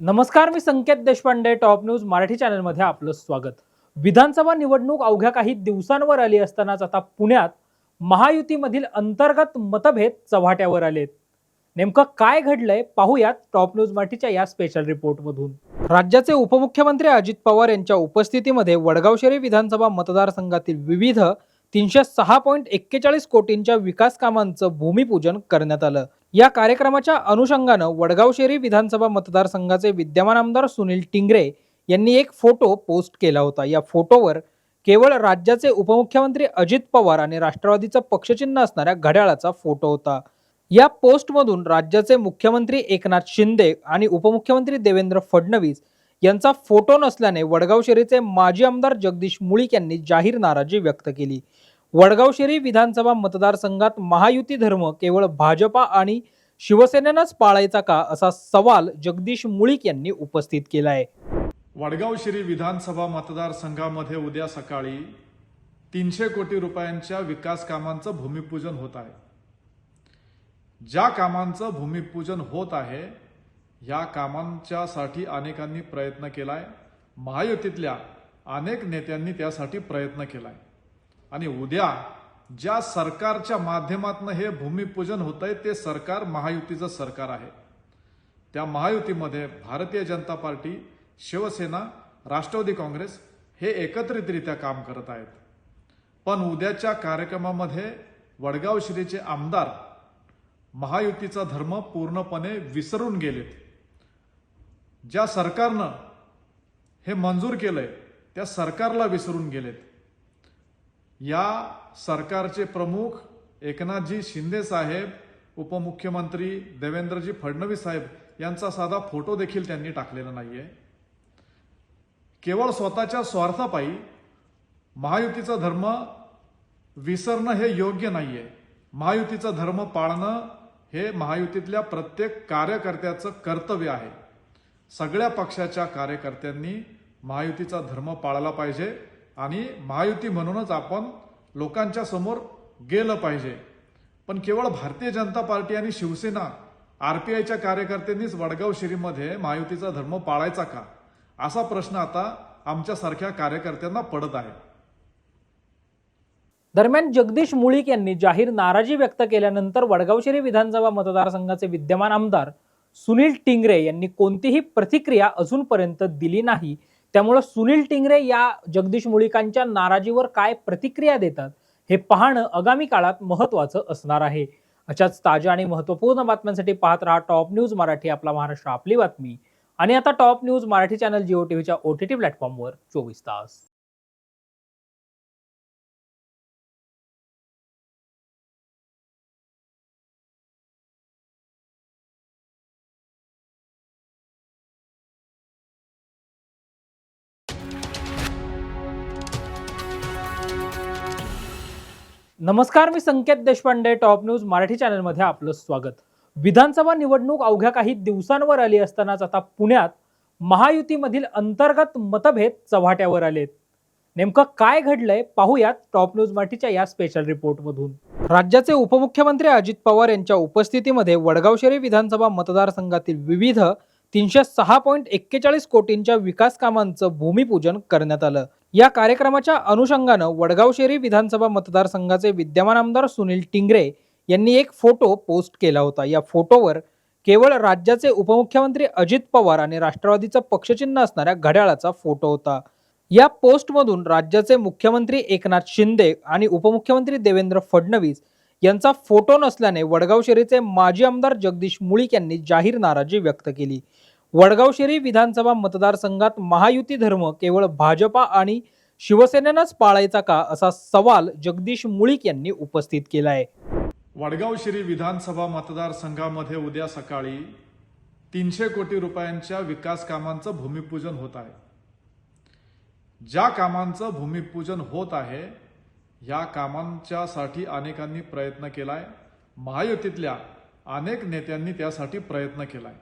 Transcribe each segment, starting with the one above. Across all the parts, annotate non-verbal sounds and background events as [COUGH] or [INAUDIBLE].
नमस्कार मी Sanket Deshpande top news Marathi चॅनलमध्ये आपलं स्वागत. विधानसभा निवडणूक अवघ्या काही दिवसांवर आली असतानाच आता पुण्यात महायुतीमधील अंतर्गत मतभेद चव्हाट्यावर आलेत. नेमकं काय घडलंय पाहूयात टॉप न्यूज मराठीच्या या स्पेशल रिपोर्टमधून राज्याचे उपमुख्यमंत्री अजित पवार यांच्या उपस्थितीमध्ये वडगावशेरी विधानसभा मतदारसंघातील विविध तीनशे सहा पॉईंट एक्केचाळीस कोटींच्या विकास कामांचं भूमिपूजन करण्यात आलं. या कार्यक्रमाच्या अनुषंगानं वडगाव शेरी विधानसभा मतदारसंघाचे विद्यमान आमदार सुनील टिंगरे यांनी एक फोटो पोस्ट केला होता. या फोटोवर केवळ राज्याचे उपमुख्यमंत्री अजित पवार आणि राष्ट्रवादीचं पक्षचिन्ह असणाऱ्या घड्याळाचा फोटो होता. या पोस्टमधून राज्याचे मुख्यमंत्री एकनाथ शिंदे आणि उपमुख्यमंत्री देवेंद्र फडणवीस यांचा फोटो नसल्याने वडगाव शेरीचे माजी आमदार जगदीश मुळीक यांनी जाहीर नाराजी व्यक्त केली. वडगावशिरी विधानसभा मतदारसंघात महायुती धर्म केवळ भाजपा आणि शिवसेनेनंच पाळायचा का असा सवाल जगदीश मुळीक यांनी उपस्थित केला आहे वडगावशिरी विधानसभा मतदारसंघामध्ये उद्या सकाळी तीनशे कोटी रुपयांच्या विकास कामांचं भूमिपूजन होत आहे. ज्या कामांचं भूमिपूजन होत आहे या कामांच्यासाठी अनेकांनी प्रयत्न केलाय. महायुतीतल्या अनेक नेत्यांनी त्यासाठी प्रयत्न केलाय. आणि उद्या ज्या सरकारच्या माध्यमातून हे भूमिपूजन होत आहे ते सरकार महायुतीचं सरकार आहे. त्या महायुतीमध्ये भारतीय जनता पार्टी शिवसेना राष्ट्रवादी काँग्रेस हे एकत्रितरित्या काम करत आहेत. पण उद्याच्या कार्यक्रमामध्ये वडगाव श्रीचे आमदार महायुतीचा धर्म पूर्णपणे विसरून गेलेत. ज्या सरकारनं हे मंजूर केलंय त्या सरकारला विसरून गेलेत. या सरकारचे प्रमुख एकनाथजी शिंदे साहेब उपमुख्यमंत्री देवेंद्रजी फडणवीस साहेब यांचा साधा फोटो देखील त्यांनी टाकलेला नाहीये. केवळ स्वतःच्या स्वार्थापायी महायुतीचा धर्म विसरणं हे योग्य नाहीये. महायुतीचा धर्म पाळणं हे महायुतीतल्या प्रत्येक कार्यकर्त्याचं कर्तव्य आहे. सगळ्या पक्षाच्या कार्यकर्त्यांनी महायुतीचा धर्म पाळला पाहिजे. आणि महायुती म्हणूनच आपण लोकांच्या समोर गेलं पाहिजे. पण केवळ भारतीय जनता पार्टी आणि शिवसेना आरपीआयच्या कार्यकर्त्यांनीच वडगाव शिरीमध्ये महायुतीचा धर्म पाळायचा का? असा प्रश्न आता आमच्यासारख्या कार्यकर्त्यांना पडत आहे. दरम्यान जगदीश मुळीक यांनी जाहीर नाराजी व्यक्त केल्यानंतर वडगावशेरी विधानसभा मतदारसंघाचे विद्यमान आमदार सुनील टिंगरे यांनी कोणतीही प्रतिक्रिया अजूनपर्यंत दिली नाही. त्यामुळं सुनील टिंगरे या जगदीश मुळीकांच्या नाराजीवर काय प्रतिक्रिया देतात हे पाहणं आगामी काळात महत्वाचं असणार आहे. अशाच ताज्या आणि महत्त्वपूर्ण बातम्यांसाठी पाहत राहा टॉप न्यूज मराठी आपला महाराष्ट्र आपली बातमी. आणि आता top news Marathi channel Jio टीव्हीच्या ओ टी टी प्लॅटफॉर्मवर चोवीस तास. नमस्कार मी संकेत देशपांडे टॉप न्यूज मराठी चॅनलमध्ये आपलं स्वागत. विधानसभा निवडणूक अवघ्या काही दिवसांवर आली असतानाच आता पुण्यात महायुतीमधील अंतर्गत मतभेद चव्हाट्यावर आलेत. नेमकं काय घडलंय पाहूयात टॉप न्यूज मराठीच्या या स्पेशल रिपोर्टमधून राज्याचे उपमुख्यमंत्री अजित पवार यांच्या उपस्थितीमध्ये वडगावशेरी विधानसभा मतदारसंघातील विविध तीनशे सहा पॉईंट एक्केचाळीस कोटींच्या विकास कामांचं भूमिपूजन करण्यात आलं. या कार्यक्रमाच्या अनुषंगानं वडगाव शेरी विधानसभा मतदारसंघाचे विद्यमान आमदार सुनील टिंगरे यांनी एक फोटो पोस्ट केला होता. या फोटोवर केवळ राज्याचे उपमुख्यमंत्री अजित पवार आणि राष्ट्रवादीचं पक्षचिन्ह असणाऱ्या घड्याळाचा फोटो होता. या पोस्टमधून राज्याचे मुख्यमंत्री एकनाथ शिंदे आणि उपमुख्यमंत्री देवेंद्र फडणवीस यांचा फोटो नसल्याने वडगाव शेरीचे माजी आमदार जगदीश मुळीक यांनी जाहीर नाराजी व्यक्त केली. वडगावशिरी विधानसभा मतदारसंघात महायुती धर्म केवळ भाजपा आणि शिवसेनेनंच पाळायचा का असा सवाल जगदीश मुळीक यांनी उपस्थित केला आहे वडगावशिरी विधानसभा मतदारसंघामध्ये उद्या सकाळी तीनशे कोटी रुपयांच्या विकास कामांचं भूमिपूजन होत आहे. ज्या कामांचं भूमिपूजन होत आहे या कामांच्यासाठी अनेकांनी प्रयत्न केलाय. महायुतीतल्या अनेक नेत्यांनी त्यासाठी प्रयत्न केलाय.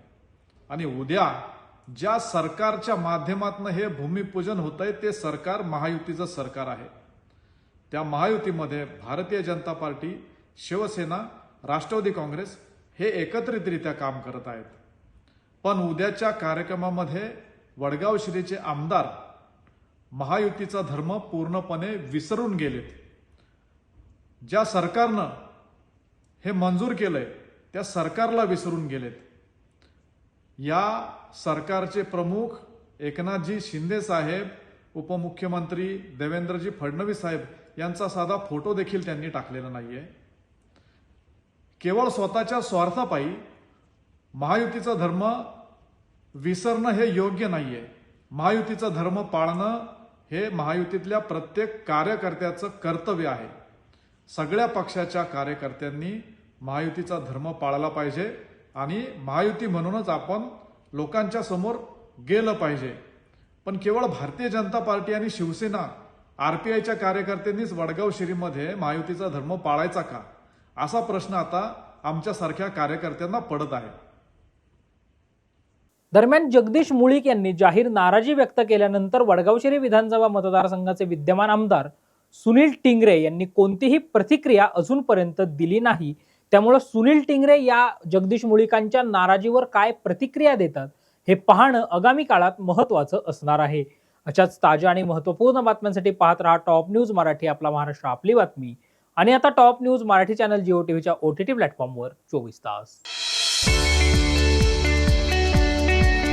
आणि उद्या ज्या सरकारच्या माध्यमातून हे भूमिपूजन होत आहे ते सरकार महायुतीचं सरकार आहे. त्या महायुतीमध्ये भारतीय जनता पार्टी शिवसेना राष्ट्रवादी काँग्रेस हे एकत्रितरित्या काम करत आहेत. पण उद्याच्या कार्यक्रमामध्ये वडगाव श्रीचे आमदार महायुतीचा धर्म पूर्णपणे विसरून गेलेत. ज्या सरकारनं हे मंजूर केलंय त्या सरकारला विसरून गेलेत. या सरकारचे प्रमुख एकनाथजी शिंदे साहेब उपमुख्यमंत्री देवेंद्रजी फडणवीस साहेब यांचा साधा फोटो देखील त्यांनी टाकलेला नाहीये. केवळ स्वतःच्या स्वार्थापायी महायुतीचा धर्म विसरणं हे योग्य नाहीये. महायुतीचा धर्म पाळणं हे महायुतीतल्या प्रत्येक कार्यकर्त्याचं कर्तव्य आहे. सगळ्या पक्षाच्या कार्यकर्त्यांनी महायुतीचा धर्म पाळला पाहिजे. आणि महायुती म्हणूनच आपण लोकांच्या समोर गेलं पाहिजे. पण केवळ भारतीय जनता पार्टी आणि शिवसेना आरपीआयच्या कार्यकर्त्यांनीच वडगाव शिरीमध्ये महायुतीचा धर्म पाळायचा का? असा प्रश्न आता आमच्यासारख्या कार्यकर्त्यांना पडत आहे. दरम्यान जगदीश मुळीक यांनी जाहीर नाराजी व्यक्त केल्यानंतर वडगावशिरी विधानसभा मतदारसंघाचे विद्यमान आमदार सुनील टिंगरे यांनी कोणतीही प्रतिक्रिया अजूनपर्यंत दिली नाही. त्यामुळे सुनील टिंगरे या जगदीश मुळीकांच्या नाराजीवर काय प्रतिक्रिया देतात हे पाहणं आगामी काळात महत्वाचं असणार आहे. अशाच ताज्या आणि महत्त्वपूर्ण बातम्यांसाठी पाहत राहा टॉप न्यूज मराठी आपला महाराष्ट्र आपली बातमी. आणि आता top news Marathi channel Jio टीव्हीच्या ओ टी टी प्लॅटफॉर्मवर चोवीस तास.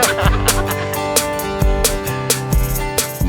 [LAUGHS]